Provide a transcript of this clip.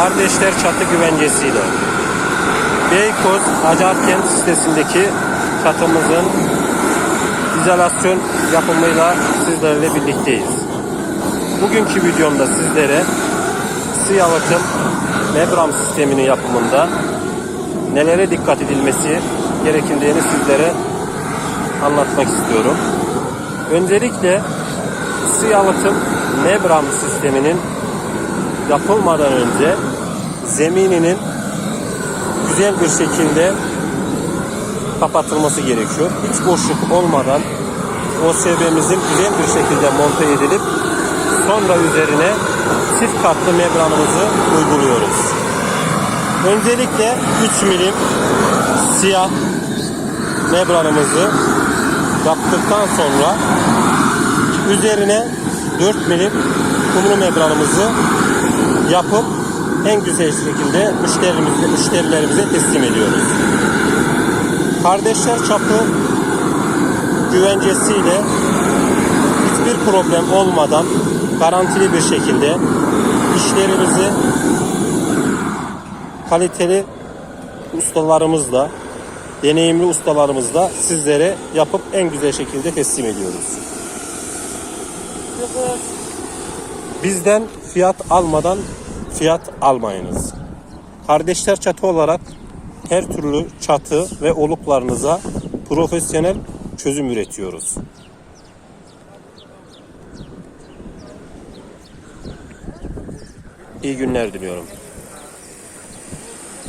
Kardeşler Çatı güvencesiyle Beykoz Acarkent sitesindeki çatımızın izolasyon yapımıyla sizlerle birlikteyiz. Bugünkü videomda sizlere ısı yalıtım membran sisteminin yapımında nelere dikkat edilmesi gerektiğini sizlere anlatmak istiyorum. Öncelikle ısı yalıtım membran sisteminin yapılmadan önce zemininin güzel bir şekilde kapatılması gerekiyor. Hiç boşluk olmadan OSB'mizin güzel bir şekilde monte edilip sonra üzerine çift katlı membranımızı uyguluyoruz. Öncelikle 3 milim siyah membranımızı yaptıktan sonra üzerine 4 milim kumlu membranımızı yapıp en güzel şekilde müşterilerimize, müşterilerimize teslim ediyoruz. Kardeşler çapı güvencesiyle hiçbir problem olmadan garantili bir şekilde işlerimizi kaliteli ustalarımızla, deneyimli ustalarımızla sizlere yapıp en güzel şekilde teslim ediyoruz. Bizden fiyat almadan fiyat almayınız. Kardeşler çatı olarak her türlü çatı ve oluklarınıza profesyonel çözüm üretiyoruz. İyi günler diliyorum.